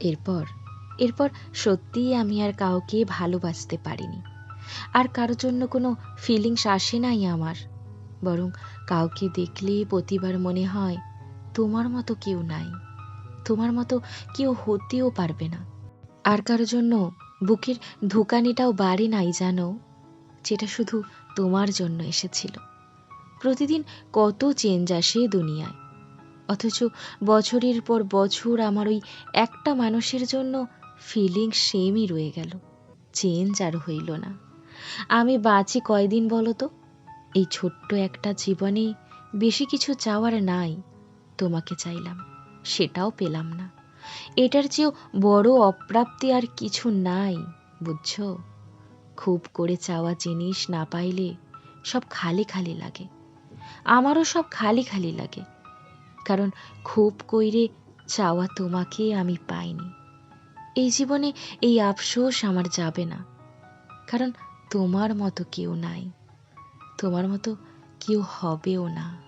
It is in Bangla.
এরপর এরপর সত্যিই আমি আর কাউকে ভালোবাসতে পারিনি। আর কারও জন্য কোনো ফিলিংস আসে নাই আমার। বরং কাউকে দেখলে প্রতিবার মনে হয়, তোমার মতো কেউ নাই। তোমার মতো কেউ হতেও পারবে না। আর কারও জন্য বুকের ধুকানিটাও বাড়ে নাই জানো, যেটা শুধু তোমার জন্য এসেছিল। প্রতিদিন কত চেঞ্জ আসে দুনিয়ায়। অথচ বছরের পর বছর আমার ওই একটা মানুষের জন্য ফিলিং সেমই রয়ে গেল। চেঞ্জ আর হইল না। আমি বাঁচি কয়দিন বলো তো এই ছোট্ট একটা জীবনে বেশি কিছু চাওয়ার নাই, তোমাকে চাইলাম, সেটাও পেলাম না। এটার চেয়েও বড় অপ্রাপ্তি আর কিছু নাই, বুঝছ? খুব করে চাওয়া জিনিস না পাইলে সব খালি খালি লাগে। আমারও সব খালি খালি লাগে। কারণ খুব কইরে চাওয়া তোমাকে আমি পাইনি। এই জীবনে এই আফসোস আমার যাবে না। কারণ তোমার মতো কেউ নাই। তোমার মতো কেউ হবেও না।